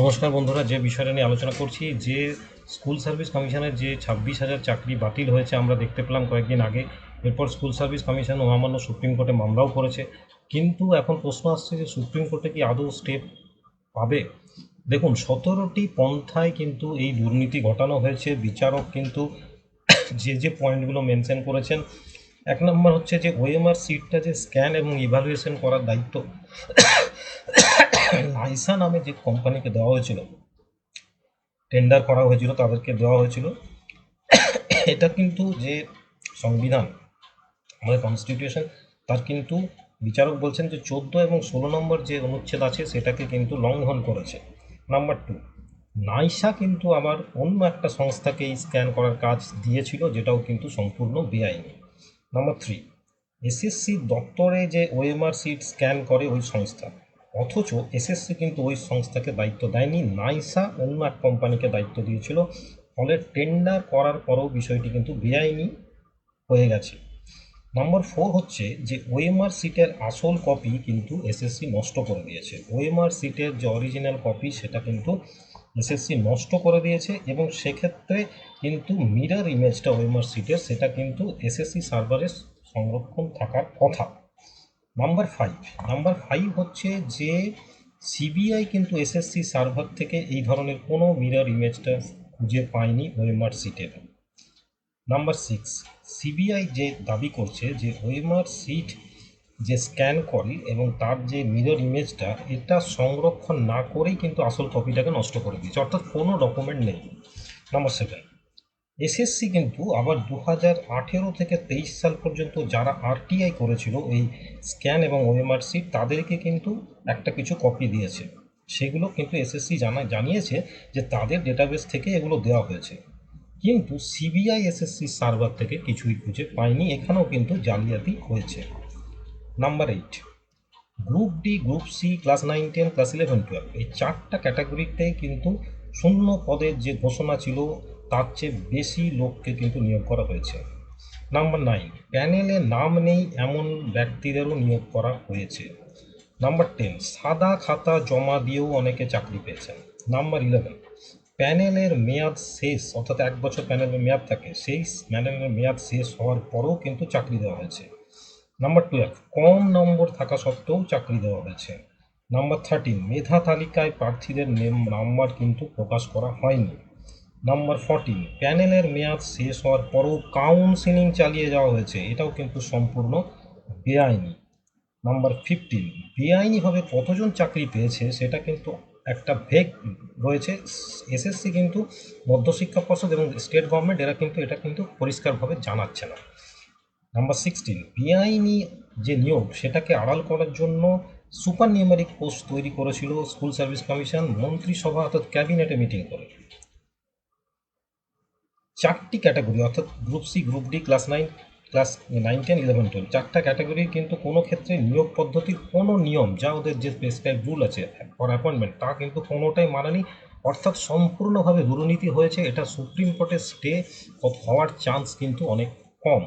নমস্কার বন্ধুরা, যে বিষয়টা নিয়ে আলোচনা করছি, যে স্কুল সার্ভিস কমিশনের যে ছাব্বিশ হাজার চাকরি বাতিল হয়েছে, আমরা দেখতে পেলাম কয়েকদিন আগে। এরপর স্কুল সার্ভিস কমিশন মহামান্য সুপ্রিম কোর্টে মামলাও করেছে। কিন্তু এখন প্রশ্ন আসছে যে, সুপ্রিম কোর্টে কি আদৌ স্টেপ পাবে? দেখুন, সতেরোটি পন্থায় কিন্তু এই দুর্নীতি ঘটানো হয়েছে। বিচারক কিন্তু যে যে পয়েন্টগুলো মেনশন করেছেন, এক নম্বর হচ্ছে যে ওএমআর সিটটা যে স্ক্যান এবং ইভ্যালুয়েশন করার দায়িত্ব। লাইসা নামে যে কোম্পানিকে দেওয়া হয়েছিল টেন্ডার করা হয়েছিল, তাদেরকে দেওয়া হয়েছিল, এটা কিন্তু যে সংবিধান, আমাদের কনস্টিটিউশন তার কিন্তু বিচারক বলছেন যে চোদ্দ এবং ষোলো নম্বর যে অনুচ্ছেদ আছে, সেটাকে কিন্তু লঙ্ঘন করেছে। নাম্বার টু নাইসা কিন্তু আবার অন্য একটা সংস্থাকে স্ক্যান করার কাজ দিয়েছিল, যেটাও কিন্তু সম্পূর্ণ বেআইনি। নাম্বার থ্রি এসএসসি দপ্তরে যে ওএমআর সিট স্ক্যান করে ওই সংস্থা অথচ এসএসসি কিন্তু ওই সংস্থাকে দায়িত্ব দেয়নি। নাইসা অন্য এক কোম্পানিকে দায়িত্ব দিয়েছিল। ফলে টেন্ডার করার পরেও বিষয়টি কিন্তু বেআইনি হয়ে গেছে। নম্বর ফোর হচ্ছে যে, ওএমআর সিটের আসল কপি কিন্তু এসএসসি নষ্ট করে দিয়েছে। ওএমআর সিটের যে অরিজিনাল কপি, সেটা কিন্তু এসএসসি নষ্ট করে দিয়েছে এবং সেক্ষেত্রে কিন্তু মিরর ইমেজটা ওএমআর সিটের, সেটা কিন্তু এসএসসি সার্ভারে সংরক্ষণ থাকার কথা। নাম্বার ফাইভ নাম্বার ফাইভ হচ্ছে যে সিবিআই কিন্তু এসএসসি সার্ভার থেকে এই ধরনের কোনো মিরর ইমেজটা খুঁজে পায়নি ওয়েমার সিটের নাম্বার সিক্স সিবিআই যে দাবি করছে যে ওয়েমার সিট যে স্ক্যান করে এবং তার যে মিরর ইমেজটা এটা সংরক্ষণ না করেই কিন্তু আসল কপিটাকে নষ্ট করে দিয়েছে। অর্থাৎ কোনো ডকুমেন্ট নেই। নাম্বার সেভেন এসএসসি কিন্তু আবার দু হাজার আঠেরো থেকে তেইশ সাল পর্যন্ত যারা আরটিআই করেছিল এই স্ক্যান এবং ওএমআর সিট, তাদেরকে কিন্তু একটা কিছু কপি দিয়েছে। সেগুলো কিন্তু এসএসসি জানা, জানিয়েছে যে তাদের ডেটাবেস থেকে এগুলো দেওয়া হয়েছে। কিন্তু সিবিআই এসএসসি সার্ভার থেকে কিছুই খুঁজে পায়নি, এখানেও কিন্তু জালিয়াতি হয়েছে। Number eight group D group C class nine ten class eleven twelve এই চারটা ক্যাটাগরিতেই কিন্তু শূন্য পদের যে ঘোষণা ছিল তার চেয়ে বেশি লোককে কিন্তু নিয়োগ করা হয়েছে। নাম্বার নাইন প্যানেলে নাম নেই এমন ব্যক্তিদেরও নিয়োগ করা হয়েছে। নাম্বার টেন সাদা খাতা জমা দিয়েও অনেকে চাকরি পেয়েছেন। নাম্বার ইলেভেন প্যানেলের মেয়াদ শেষ, অর্থাৎ এক বছর প্যানেলের মেয়াদ থাকে, সেই প্যানেলের মেয়াদ শেষ হওয়ার পরেও কিন্তু চাকরি দেওয়া হয়েছে। নাম্বার টুয়েলভ কম নম্বর থাকা সত্ত্বেও চাকরি দেওয়া হয়েছে। নাম্বার থার্টিন মেধা তালিকায় প্রার্থীদের নেম- নাম্বার কিন্তু প্রকাশ করা হয়নি। নাম্বার ফোরটিন প্যানেলের মেয়াদ শেষ হওয়ার পরও কাউন্সিলিং চালিয়ে যাওয়া হয়েছে, এটাও কিন্তু সম্পূর্ণ বেআইনি। নাম্বার ফিফটিন বেআইনিভাবে কতজন চাকরি পেয়েছে সেটা কিন্তু একটা ভেগ রয়েছে। এসএসসি কিন্তু মধ্যশিক্ষা পর্ষদ এবং স্টেট গভর্নমেন্ট এরা কিন্তু এটা কিন্তু পরিষ্কারভাবে জানাচ্ছে না। নাম্বার সিক্সটিন বেআইনি যে নিয়োগ সেটাকে আড়াল করার জন্য সুপার নিউমেরিক পোস্ট তৈরি করেছিল স্কুল সার্ভিস কমিশন মন্ত্রিসভা অর্থাৎ ক্যাবিনেটে মিটিং করে। চারটি ক্যাটাগরি অর্থাৎ group C group D class nine class nine ten eleven twelve চারটা ক্যাটাগরি কিন্তু কোনো ক্ষেত্রে নিয়োগ পদ্ধতির কোনো নিয়ম, যা ওদের যে প্রেসক্রাইব রুল আছে ফর অ্যাপয়েন্টমেন্ট তা কিন্তু কোনোটাই মানেনি। অর্থাৎ সম্পূর্ণভাবে দুর্নীতি হয়েছে, এটা সুপ্রিম কোর্টের স্টে হওয়ার চান্স কিন্তু অনেক কম।